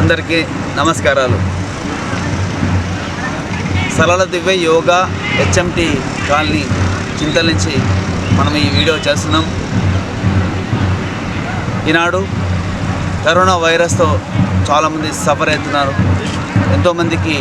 అందరికీ నమస్కారాలు. Sarala Divya yoga HMT colony Chintala నుంచి మనం ఈ వీడియో చేస్తున్నాం. ఈనాడు కరోనా వైరస్తో చాలామంది సఫర్ అవుతున్నారు. ఎంతోమందికి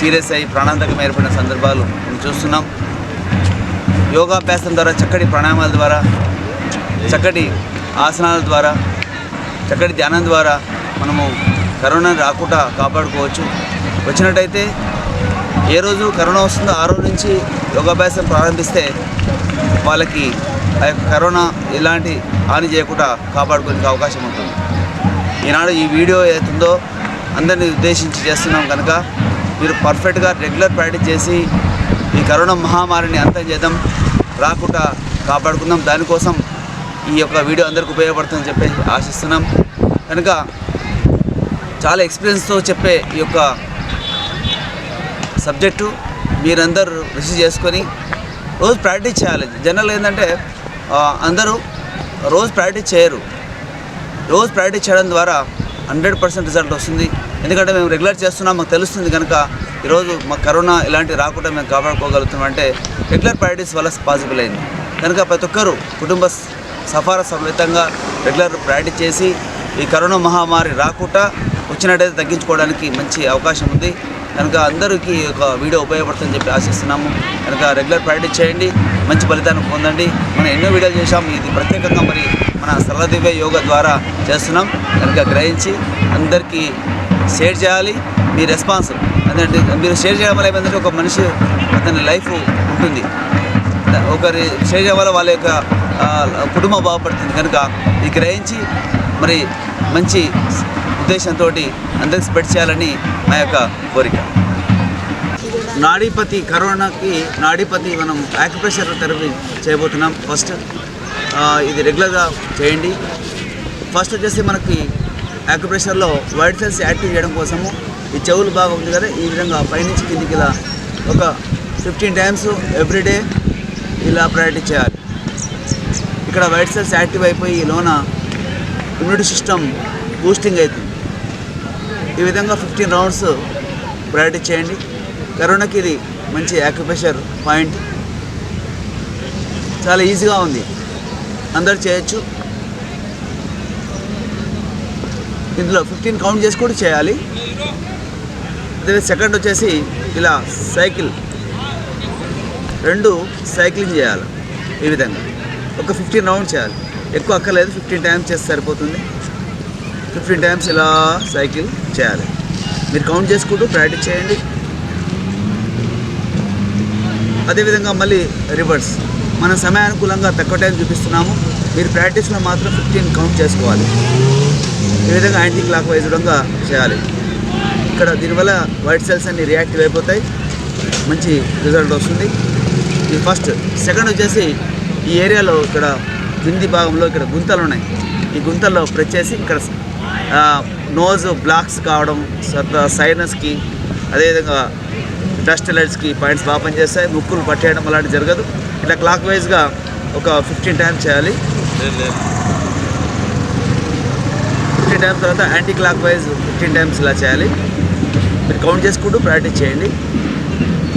సీరియస్ అయ్యి ప్రాణాంతకం ఏర్పడిన సందర్భాలు మనం చూస్తున్నాం. యోగాభ్యాసం ద్వారా చక్కటి ప్రాణాయామాల ద్వారా చక్కటి ఆసనాల ద్వారా చక్కటి ధ్యానం ద్వారా మనము కరోనా రాకుండా కాపాడుకోవచ్చు. వచ్చినట్టయితే ఏ రోజు కరోనా వస్తుందో ఆ రోజు నుంచి యోగాభ్యాసం ప్రారంభిస్తే వాళ్ళకి ఆ యొక్క కరోనా ఎలాంటి హాని చేయకుండా కాపాడుకునే అవకాశం ఉంటుంది. ఈనాడు ఈ వీడియో ఏతుందో అందరిని ఉద్దేశించి చేస్తున్నాం కనుక మీరు పర్ఫెక్ట్గా రెగ్యులర్ ప్రాక్టీస్ చేసి ఈ కరోనా మహమ్మారిని అంతం చేద్దాం రాకుండా కాపాడుకుందాం. దానికోసం ఈ యొక్క వీడియో అందరికి ఉపయోగపడుతుందని చెప్పి ఆశిస్తున్నాం. కనుక చాలా ఎక్స్పీరియన్స్తో చెప్పే ఈ యొక్క సబ్జెక్టు మీరందరూ రిసీవ్ చేసుకొని రోజు ప్రాక్టీస్ చేయాలి. జనరల్ ఏంటంటే అందరూ రోజు ప్రాక్టీస్ చేయరు. రోజు ప్రాక్టీస్ చేయడం ద్వారా హండ్రెడ్ పర్సెంట్ రిజల్ట్ వస్తుంది. ఎందుకంటే మేము రెగ్యులర్ చేస్తున్నాం మాకు తెలుస్తుంది కనుక ఈరోజు మాకు కరోనా ఇలాంటివి రాకుండా మేము కాపాడుకోగలుగుతున్నాం అంటే రెగ్యులర్ ప్రాక్టీస్ వల్ల పాసిబుల్ అయింది. కనుక ప్రతి ఒక్కరూ కుటుంబ సఫార సమేతంగా రెగ్యులర్ ప్రాక్టీస్ చేసి ఈ కరోనా మహమ్మారి రాకుండా వచ్చినట్టయితే తగ్గించుకోవడానికి మంచి అవకాశం ఉంది. కనుక అందరికీ ఒక వీడియో ఉపయోగపడుతుందని చెప్పి ఆశిస్తున్నాము. కనుక రెగ్యులర్ ప్రాక్టీస్ చేయండి. మంచి ఫలితాన్ని పొందండి. మనం ఎన్నో వీడియోలు చేశాము. ఇది ప్రత్యేకంగా మరి మన సరళదివ్య యోగ ద్వారా చేస్తున్నాం. కనుక గ్రహించి అందరికీ షేర్ చేయాలి. మీ రెస్పాన్స్ అదంటే మీరు షేర్ చేయడం వల్ల ఏమైందంటే ఒక మనిషి అతని లైఫ్ ఉంటుంది. ఒకరి షేర్ చేయడం వల్ల వాళ్ళ యొక్క కుటుంబం బాగుపడుతుంది. కనుక ఇది గ్రహించి మరి మంచి ఉద్దేశంతో అందరికి స్ప్రెడ్ చేయాలని మా యొక్క కోరిక. నాడీపతి కరోనాకి నాడీపతి మనం యాక్యుప్రెషర్ థెరపీ చేయబోతున్నాం. ఫస్ట్ ఇది రెగ్యులర్గా చేయండి. ఫస్ట్ వచ్చేసి మనకి యాక్యుప్రెషర్లో వైట్ సెల్స్ యాక్టివ్ చేయడం కోసము ఈ చెవులు బాగా ఉంది కదా ఈ విధంగా పైనుంచి కిందికి ఇలా ఒక ఫిఫ్టీన్ టైమ్స్ ఎవ్రీడే ఇలా ప్రాక్టీస్ చేయాలి. ఇక్కడ వైట్ సెల్స్ యాక్టివ్ అయిపోయి లోన ఇమ్యూనిటీ సిస్టమ్ బూస్టింగ్ అవుతుంది. ఈ విధంగా ఫిఫ్టీన్ రౌండ్స్ ప్రాక్టీస్ చేయండి. కరోనాకి ఇది మంచి యాక్యుప్రెషర్ పాయింట్ చాలా ఈజీగా ఉంది. అందరు చేయొచ్చు. ఇందులో ఫిఫ్టీన్ కౌంట్ చేసి కూడా చేయాలి. అదే సెకండ్ వచ్చేసి ఇలా సైకిల్ రెండు సైక్లింగ్ చేయాలి. ఈ విధంగా. ఒక ఫిఫ్టీన్ రౌండ్ చేయాలి. ఎక్కువ అక్కర్లేదు. ఫిఫ్టీన్ టైమ్స్ చేస్తే సరిపోతుంది. ఫిఫ్టీన్ టైమ్స్ ఇలా సైకిల్ చేయాలి. మీరు కౌంట్ చేసుకుంటూ ప్రాక్టీస్ చేయండి. అదేవిధంగా మళ్ళీ రివర్స్ మన సమయానుకూలంగా తక్కువ టైం చూపిస్తున్నాము. మీరు ప్రాక్టీస్లో మాత్రం ఫిఫ్టీన్ కౌంట్ చేసుకోవాలి. ఈ విధంగా యాంటీ క్లాక్ వైజ్ విధంగా చేయాలి. ఇక్కడ దీనివల్ల వైట్ సెల్స్ అన్ని రియాక్టివ్ అయిపోతాయి. మంచి రిజల్ట్ వస్తుంది. ఇది ఫస్ట్ సెకండ్ వచ్చేసి ఈ ఏరియాలో ఇక్కడ కింది భాగంలో ఇక్కడ గుంతలు ఉన్నాయి. ఈ గుంతల్లో ప్రెస్ చేసి ఇక్కడ నోజ్ బ్లాక్స్ కావడం సైనస్కి అదేవిధంగా డస్ట్ లైట్స్కి పాయింట్స్ బాగా పనిచేస్తాయి. ముక్కులు పట్టేయడం అలాంటివి జరగదు. ఇట్లా క్లాక్ వైజ్గా ఒక ఫిఫ్టీన్ టైమ్స్ చేయాలి. ఫిఫ్టీన్ టైమ్స్ తర్వాత anticlockwise fifteen times ఇలా చేయాలి. మీరు కౌంట్ చేసుకుంటూ ప్రాక్టీస్ చేయండి.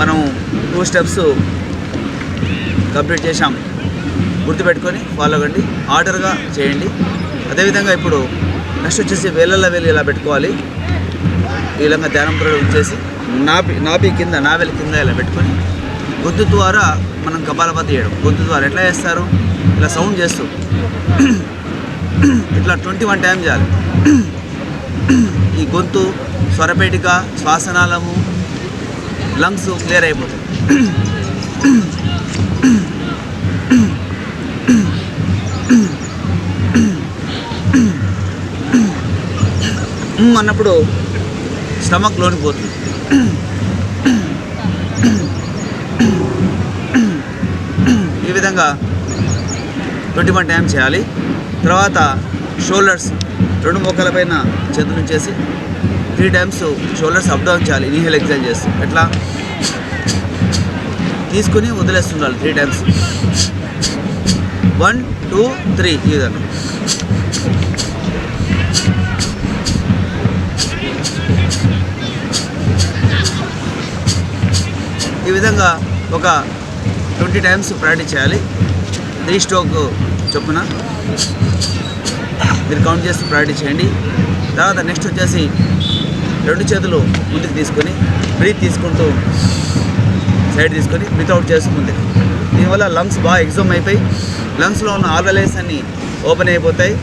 మనం టూ స్టెప్స్ కంప్లీట్ చేశాం. గుర్తుపెట్టుకొని ఫాలో కండి ఆర్డర్గా చేయండి. అదేవిధంగా ఇప్పుడు నెక్స్ట్ వచ్చేసి వేలల్లో వేలు ఇలా పెట్టుకోవాలి. ఈ విధంగా ధ్యానం పొరలు ఉంచేసి నాపి నాపి కింద నావెల కింద ఇలా పెట్టుకొని గొంతు ద్వారా మనం కపాలపతి చేయడం. గొంతు ద్వారా ఎట్లా చేస్తారు? ఇలా సౌండ్ చేస్తూ ఇట్లా ట్వంటీ వన్ టైం చేయాలి. ఈ గొంతు స్వరపేటిక శ్వాసనాళము లంగ్స్ క్లియర్ అయిపోతాయి. అన్నప్పుడు స్టమక్ లోనికి పోతుంది. ఈ విధంగా ట్వంటీ వన్ టైం చేయాలి. తర్వాత షోల్డర్స్ రెండు మొక్కల పైన చేతులు చేసి three times shoulders up down చేయాలి. ఇన్హేల్ ఎక్సైజ్ చేసి. ఎట్లా? తీసుకుని వదిలేస్తుండాలి three times. One two three ఈ విధంగా. ఈ విధంగా ఒక ట్వంటీ టైమ్స్ ప్రాక్టీస్ చేయాలి. త్రీ స్ట్రోక్ చొప్పున మీరు కౌంట్ చేసి ప్రాక్టీస్ చేయండి. తర్వాత నెక్స్ట్ వచ్చేసి రెండు చేతులు ముందుకు తీసుకొని బ్రీత్ తీసుకుంటూ సైడ్ తీసుకొని వితౌట్ చేస్తూ ముందుకు. దీనివల్ల లంగ్స్ బాగా ఎగ్జామ్ అయిపోయి లంగ్స్లో ఉన్న ఆర్గలైన్స్ అన్నీ ఓపెన్ అయిపోతాయి.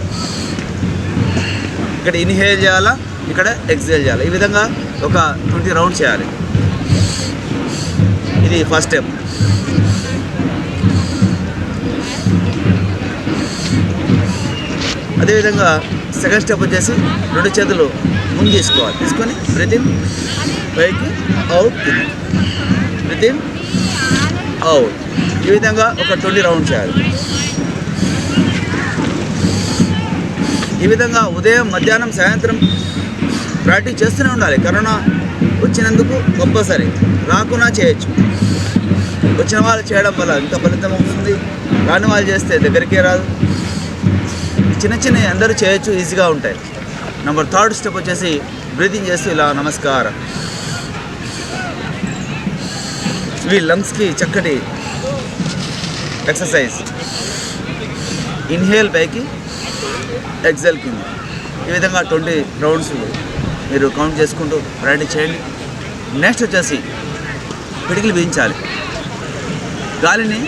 ఇక్కడ ఇన్హేల్ చేయాలా ఇక్కడ ఎక్స్హేల్ చేయాలి. ఈ విధంగా ఒక ట్వంటీ రౌండ్ చేయాలి. ఇది ఫస్ట్ స్టెప్ అదేవిధంగా సెకండ్ స్టెప్ వచ్చేసి రెండు చేతులు ముందు తీసుకోవాలి. తీసుకొని బ్రితిన్ పైకి అవుట్ బ్రితిన్ అవుట్ ఈ విధంగా ఒక ట్వంటీ రౌండ్ చేయాలి. ఈ విధంగా ఉదయం మధ్యాహ్నం సాయంత్రం ప్రాక్టీస్ చేస్తూనే ఉండాలి. కరోనా వచ్చినందుకు గొప్పసరి రాకున్నా చేయొచ్చు. వచ్చిన వాళ్ళు చేయడం వల్ల ఇంత ఫలితం అవుతుంది రాని వాళ్ళు చేస్తే దగ్గరికే రాదు. చిన్న చిన్న అందరూ చేయొచ్చు ఈజీగా ఉంటాయి. నెంబర్ థర్డ్ స్టెప్ వచ్చేసి బ్రీతింగ్ చేస్తూ ఇలా నమస్కారం. ఇవి లంగ్స్కి చక్కటి ఎక్సర్సైజ్ ఇన్హేల్ పైకి ఎక్సెల్ కింద. ఈ విధంగా ట్వంటీ రౌండ్స్ మీరు కౌంట్ చేసుకుంటూ ప్రయాణం చేయండి. నెక్స్ట్ వచ్చేసి పిడికిలు బిగించాలి. గాలిని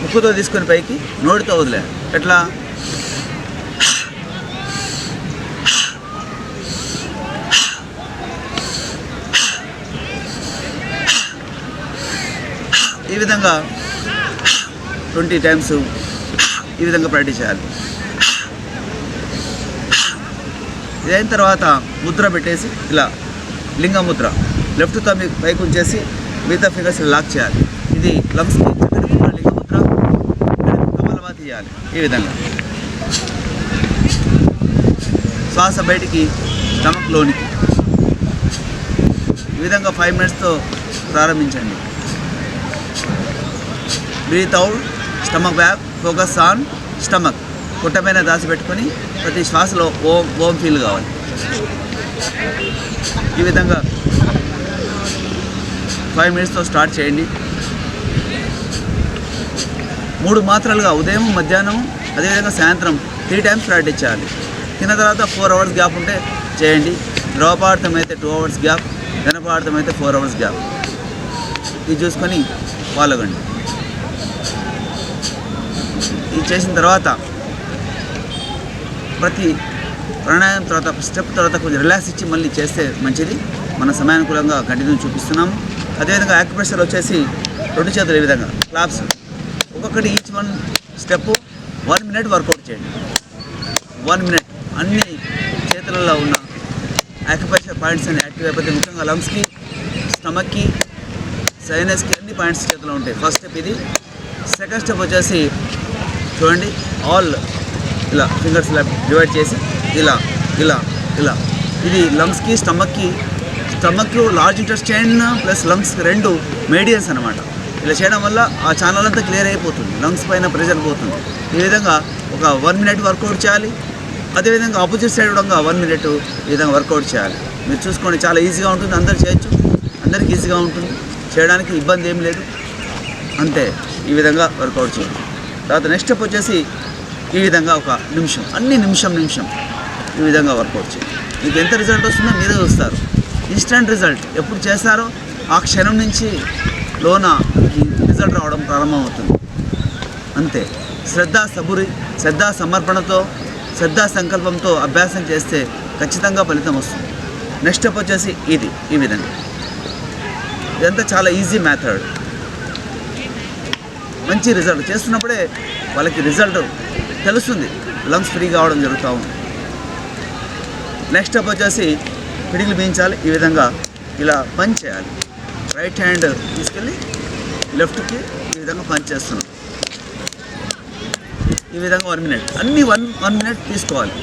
ముక్కుతో తీసుకొని పైకి నోటితో వదిలే ఎట్లా? ఈ విధంగా ట్వంటీ టైమ్స్ ఈ విధంగా ప్రాక్టీస్ చేయాలి. ఇదైన తర్వాత ముద్ర పెట్టేసి ఇలా లింగ ముద్ర లెఫ్ట్ తమ్మి పైకి ఉంచేసి మిగతా ఫింగర్స్ లాక్ చేయాలి. ఇది లంగ్స్కి చక్కటి ముద్ర లింగ ముద్ర తీయాలి ఈ విధంగా. శ్వాస బయటికి స్టమక్ లోనికి ఈ విధంగా ఫైవ్ మినిట్స్తో ప్రారంభించండి. Breath out stomach back focus on stomach పుట్టమైన దాచిపెట్టుకొని ప్రతి శ్వాసలో ఓం ఓం ఫీల్ కావాలి. ఈ విధంగా ఫైవ్ మినిట్స్తో స్టార్ట్ చేయండి. మూడు మాత్రలుగా ఉదయం మధ్యాహ్నం అదేవిధంగా సాయంత్రం త్రీ టైమ్స్ ప్రాక్టీస్ తిన్న తర్వాత ఫోర్ అవర్స్ గ్యాప్ ఉంటే చేయండి. ద్రవపార్థం అయితే టూ అవర్స్ గ్యాప్ ఘనపార్థం అయితే ఫోర్ అవర్స్ గ్యాప్ ఇది చూసుకొని పాల్గొండి ఇది చేసిన తర్వాత ప్రతి ప్రాణాయామం తర్వాత స్టెప్ తర్వాత కొంచెం రిలాక్స్ ఇచ్చి మళ్ళీ చేస్తే మంచిది. మన సమయానుకూలంగా కంటిన్యూ చూపిస్తున్నాము. అదేవిధంగా యాక్యుప్రెషర్ వచ్చేసి రెండు చేతులు ఈ విధంగా. క్లాప్స్ ఒక్కొక్కటి each one step one minute workout చేయండి. వన్ మినిట్ అన్ని చేతులలో ఉన్న యాక్యుప్రెషర్ పాయింట్స్ అని యాక్టివ్ అయిపోతే ముఖ్యంగా లంగ్స్కి స్టమక్కి సైనస్కి అన్ని పాయింట్స్ చేతిలో ఉంటాయి. ఫస్ట్ స్టెప్ ఇది. సెకండ్ స్టెప్ వచ్చేసి చూడండి. ఆల్ ఇలా ఫింగర్స్ ఇలా డివైడ్ చేసి ఇలా ఇలా ఇలా. ఇది లంగ్స్కి స్టమక్కి stomach large intestine plus lungs రెండు మేడియన్స్ అనమాట ఇలా చేయడం వల్ల ఆ ఛానల్ అంతా క్లియర్ అయిపోతుంది. లంగ్స్ పైన ప్రెషర్ పోతుంది. ఈ విధంగా ఒక వన్ మినిట్ వర్కౌట్ చేయాలి. అదేవిధంగా ఆపోజిట్ సైడ్ కూడా వన్ మినిట్ ఈ విధంగా వర్కౌట్ చేయాలి. మీరు చూసుకోండి చాలా ఈజీగా ఉంటుంది. అందరు చేయొచ్చు. అందరికి ఈజీగా ఉంటుంది. చేయడానికి ఇబ్బంది ఏం లేదు. అంతే. ఈ విధంగా వర్కౌట్ చేయండి. తర్వాత నెక్స్ట్ స్టెప్ వచ్చేసి ఈ విధంగా ఒక నిమిషం అన్ని నిమిషం నిమిషం ఈ విధంగా వర్కౌట్ చేయండి. మీకు ఎంత రిజల్ట్ వస్తుందో మీరే చూస్తారు. ఇన్స్టెంట్ రిజల్ట్ ఎప్పుడు చేస్తారో ఆ క్షణం నుంచి లోన రిజల్ట్ రావడం ప్రారంభమవుతుంది. అంతే. శ్రద్ధ సబురి శ్రద్ధ సమర్పణతో శ్రద్ధ సంకల్పంతో అభ్యాసం చేస్తే ఖచ్చితంగా ఫలితం వస్తుంది. నెక్స్ట్ స్టెప్ వచ్చేసి ఇది ఈ విధంగా. ఇదంతా చాలా ఈజీ మెథడ్. మంచి రిజల్ట్ చేస్తున్నప్పుడే వాళ్ళకి రిజల్ట్ తెలుస్తుంది. లంగ్స్ ఫ్రీ కావడం జరుగుతూ ఉంది. నెక్స్ట్ స్టెప్ వచ్చేసి పిడిగిలు బీయించాలి ఈ విధంగా ఇలా పని చేయాలి. రైట్ హ్యాండ్ తీసుకెళ్ళి లెఫ్ట్కి ఈ విధంగా పంచ్ చేస్తున్నాం. ఈ విధంగా వన్ మినిట్. అన్నీ వన్ వన్ మినిట్ తీసుకోవాలి.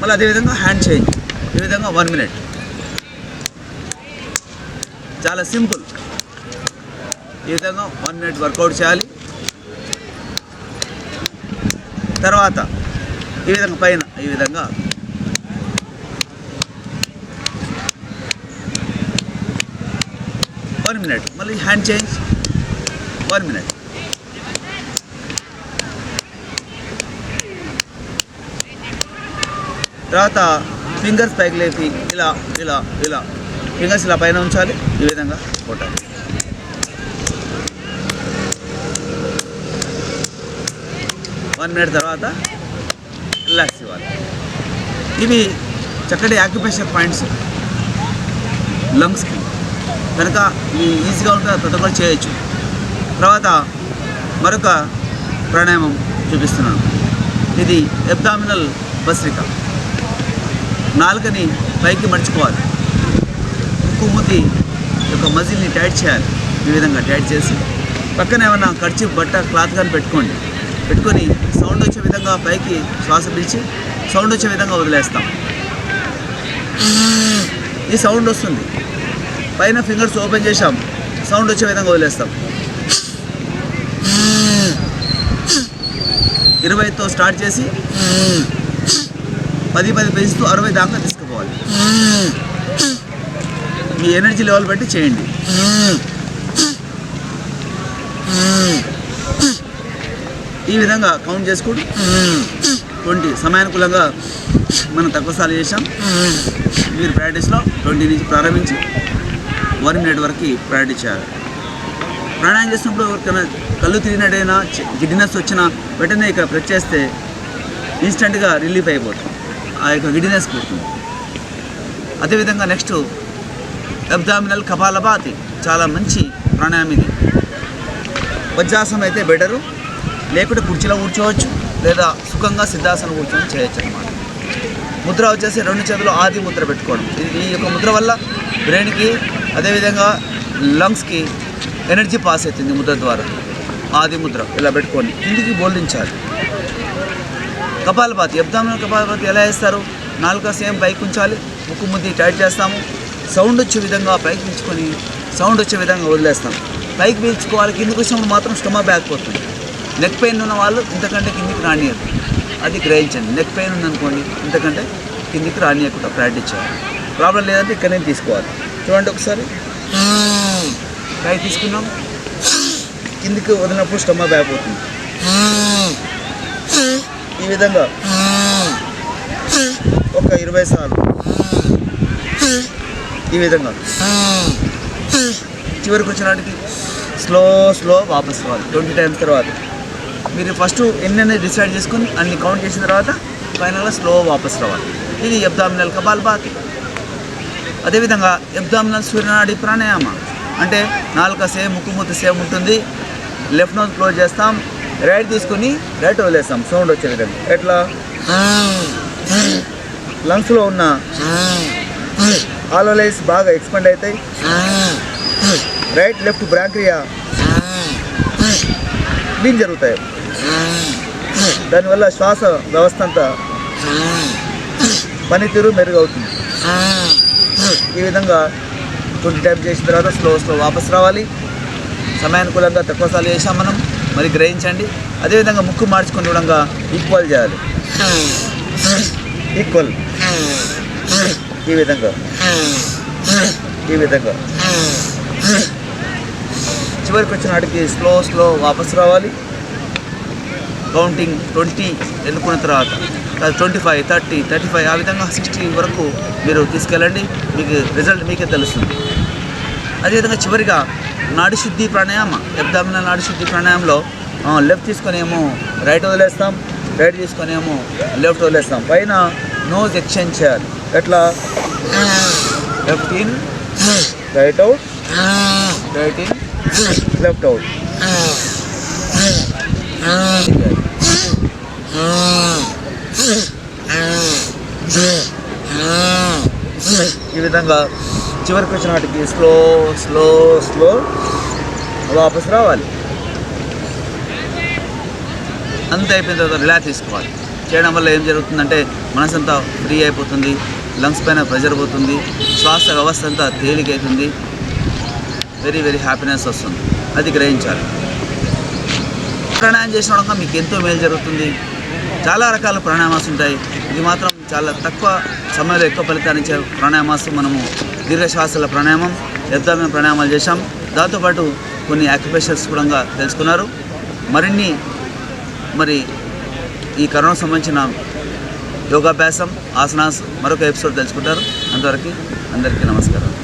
మళ్ళీ అదేవిధంగా హ్యాండ్ చేంజ్ ఈ విధంగా వన్ మినిట్. చాలా సింపుల్. ఈ విధంగా వన్ మినిట్ వర్కౌట్ చేయాలి. తర్వాత ఈ విధంగా పైన ఈ విధంగా వన్ మినిట్. మళ్ళీ హ్యాండ్ చేంజ్ వన్ మినిట్ తర్వాత ఫింగర్స్ పైకి లేపి ఇలా ఇలా ఇలా. ఫింగర్స్ ఇలా పైన ఉంచాలి. ఈ విధంగా కొట్టాలి. వన్ మినిట్ తర్వాత రిలాక్స్ ఇవ్వాలి. ఇవి చక్కటి యాక్యుపేషన్ పాయింట్స్ లంగ్స్కి కనుక ఈజీగా ఉంటుంది ప్రతి ఒక్కరు చేయొచ్చు. తర్వాత మరొక ప్రాణాయామం చూపిస్తున్నాను. ఇది ఎబ్డామినల్ భస్రిక నాలుకని పైకి మడుచుకోవాలి. ముక్కు మూతి యొక్క మజిల్ని టైట్ చేయాలి. ఈ విధంగా టైట్ చేసి పక్కన ఏమైనా ఖర్చు బట్ట క్లాత్ కానీ పెట్టుకోండి. పెట్టుకొని సౌండ్ వచ్చే విధంగా పైకి శ్వాస పిలిచి సౌండ్ వచ్చే విధంగా వదిలేస్తాం. ఈ సౌండ్ వస్తుంది. పైన ఫింగర్స్ ఓపెన్ చేసాం సౌండ్ వచ్చే విధంగా వదిలేస్తాం. ఇరవైతో స్టార్ట్ చేసి పది పది పెంచుతూ అరవై దాకా తీసుకుపోవాలి. మీ ఎనర్జీ లెవెల్ బట్టి చేయండి. ఈ విధంగా కౌంట్ చేసుకుంటూ ట్వంటీ సమయానుకూలంగా మనం తక్కువ సార్లు చేసాం మీరు ప్రాక్టీస్లో ట్వంటీ నుంచి ప్రారంభించి వన్ మినిట్ వరకు ప్రయాణించారు చేయాలి చేసినప్పుడు ఎవరికైనా కళ్ళు తిరిగినట్టయినా గిడ్డినెస్ వచ్చినా వెంటనే ఇక్కడ ప్రెస్ చేస్తే ఇన్స్టెంట్గా రిలీఫ్ అయిపోతుంది ఆ యొక్క గిడ్డినెస్ పోతుంది అదేవిధంగా నెక్స్ట్ అబ్డామినల్ కపాలభాతి చాలా మంచి ప్రాణాయామం ఇది. వజ్రాసనం అయితే బెటరు లేకుంటే కుర్చీలో కూర్చోవచ్చు లేదా సుఖంగా సిద్ధాసనం కూర్చొని చేయొచ్చు అనమాట ముద్ర వచ్చేసి రెండు చేతులు ఆది ముద్ర పెట్టుకోవడం. ఇది ఈ యొక్క ముద్ర వల్ల బ్రెయిన్కి అదేవిధంగా లంగ్స్కి ఎనర్జీ పాస్ అవుతుంది ముద్ర ద్వారా. ఆది ముద్ర ఇలా పెట్టుకొని కిందికి బోల్డించాలి. కపాలపాతి ఎబ్దామిన కపాలపాతి ఎలా వేస్తారు? నాలుక సేమ్ పైకి ఉంచాలి? ముక్కు ముద్ది టైట్ చేస్తాము. సౌండ్ వచ్చే విధంగా పైకి పీల్చుకొని సౌండ్ వచ్చే విధంగా వదిలేస్తాం. పైకి పీల్చుకోవాలి కిందికి వచ్చినప్పుడు మాత్రం స్టమక్ బ్యాక్ పోతుంది. నెక్ పెయిన్ ఉన్న వాళ్ళు ఇంతకంటే కిందికి రానియదు అది గ్రహించండి. నెక్ పెయిన్ ఉందనుకోండి ఇంతకంటే కిందికి రానియకుండా ప్రాక్టీస్ చేయాలి. ప్రాబ్లం లేదంటే ఇక్కడనే తీసుకోవాలి. చూడండి ఒకసారి. పైకి తీసుకున్నాం. కిందికి వదిలినప్పుడు స్టమక్ బ్యాక్ పోతుంది. ఈ విధంగా ఒక ఇరవై సార్లు. ఈ విధంగా. చివరికి వచ్చినాటికి స్లో స్లో వాపస్ రావాలి. ట్వంటీ టైమ్స్ తర్వాత. మీరు ఫస్ట్ ఎన్ని డిసైడ్ చేసుకుని అన్ని కౌంట్ చేసిన తర్వాత ఫైనల్గా స్లో వాపస్ రావాలి. ఇది ఎబ్దామినల్ కపాల్ బాత్ అదేవిధంగా ఎబ్దామినల్ సూర్యనాడి ప్రాణాయామ. అంటే నాలుక సేమ్ ముక్కుమూత సేమ్ ఉంటుంది. లెఫ్ట్ నోజ్ క్లోజ్ చేస్తాం. రైట్ తీసుకుని రైట్ వదిలేస్తాం. సౌండ్ వచ్చే విధంగా ఎట్లా? లంగ్స్లో ఉన్న ఆలోలైస్ బాగా ఎక్స్పెండ్ అవుతాయి. రైట్ లెఫ్ట్ బ్రాంక్రియా క్లీన్ జరుగుతాయి. దానివల్ల శ్వాస వ్యవస్థ అంతా పనితీరు మెరుగవుతుంది. ఈ విధంగా ట్వంటీ టైం చేసిన తర్వాత స్లో స్లో వాపస్ రావాలి. సమయానుకూలంగా తక్కువసార్లు చేసాం మనం. మరి గ్రహించండి. అదేవిధంగా ముక్కు మార్చుకుని కూడా ఈక్వల్ చేయాలి. ఈక్వల్ ఈ విధంగా. ఈ విధంగా. చివరికి వచ్చిన నాటికి స్లో స్లో వాపస్ రావాలి. కౌంటింగ్ ట్వంటీ ఎన్నుకున్న తర్వాత. Twenty five thirty thirty five ఆ విధంగా సిక్స్టీ వరకు మీరు తీసుకెళ్ళండి. మీకు రిజల్ట్ మీకే తెలుస్తుంది. అదేవిధంగా చివరిగా నాడి శుద్ధి ప్రాణాయామ. అబ్డామినల్ నాడి శుద్ధి ప్రాణాయామంలో లెఫ్ట్ తీసుకొనేమో రైట్ వదిలేస్తాం రైట్ తీసుకొనేమో లెఫ్ట్ వదిలేస్తాం. పైన నోజ్ ఎక్స్చేంజ్ చేయాలి. ఎట్లా? Left in right out right in left out ఈ విధంగా చివరికి వచ్చిన వాటికి స్లో స్లో స్లో వాపస్ రావాలి. అంత అయిపోయిన తర్వాత రిలాక్స్ తీసుకోవాలి. చేయడం వల్ల ఏం జరుగుతుందంటే మనసు అంతా ఫ్రీ అయిపోతుంది లంగ్స్ పైన ప్రెషర్ పోతుంది శ్వాస వ్యవస్థ అంతా తేలికైతుంది. వెరీ వెరీ హ్యాపీనెస్ వస్తుంది. అది గ్రహించాలి. ప్రాణాయం చేసిన మీకు ఎంతో మేలు జరుగుతుంది. చాలా రకాల ప్రాణాయామాస్ ఉంటాయి. ఇది మాత్రం చాలా తక్కువ సమయంలో ఎక్కువ ఫలితాన్ని ఇచ్చే ప్రాణాయామాస్ మనము దీర్ఘశ్వాసల ప్రాణాయామం యబ్దామైన ప్రాణాయామాలు చేశాం. దాంతోపాటు కొన్ని యాక్యుపేషన్స్ కూడా తెలుసుకున్నారు. మరిన్ని మరి ఈ కరోనా సంబంధించిన యోగాభ్యాసం ఆసనాస్ మరొక ఎపిసోడ్ తెలుసుకుంటారు. అంతవరకు అందరికీ నమస్కారం.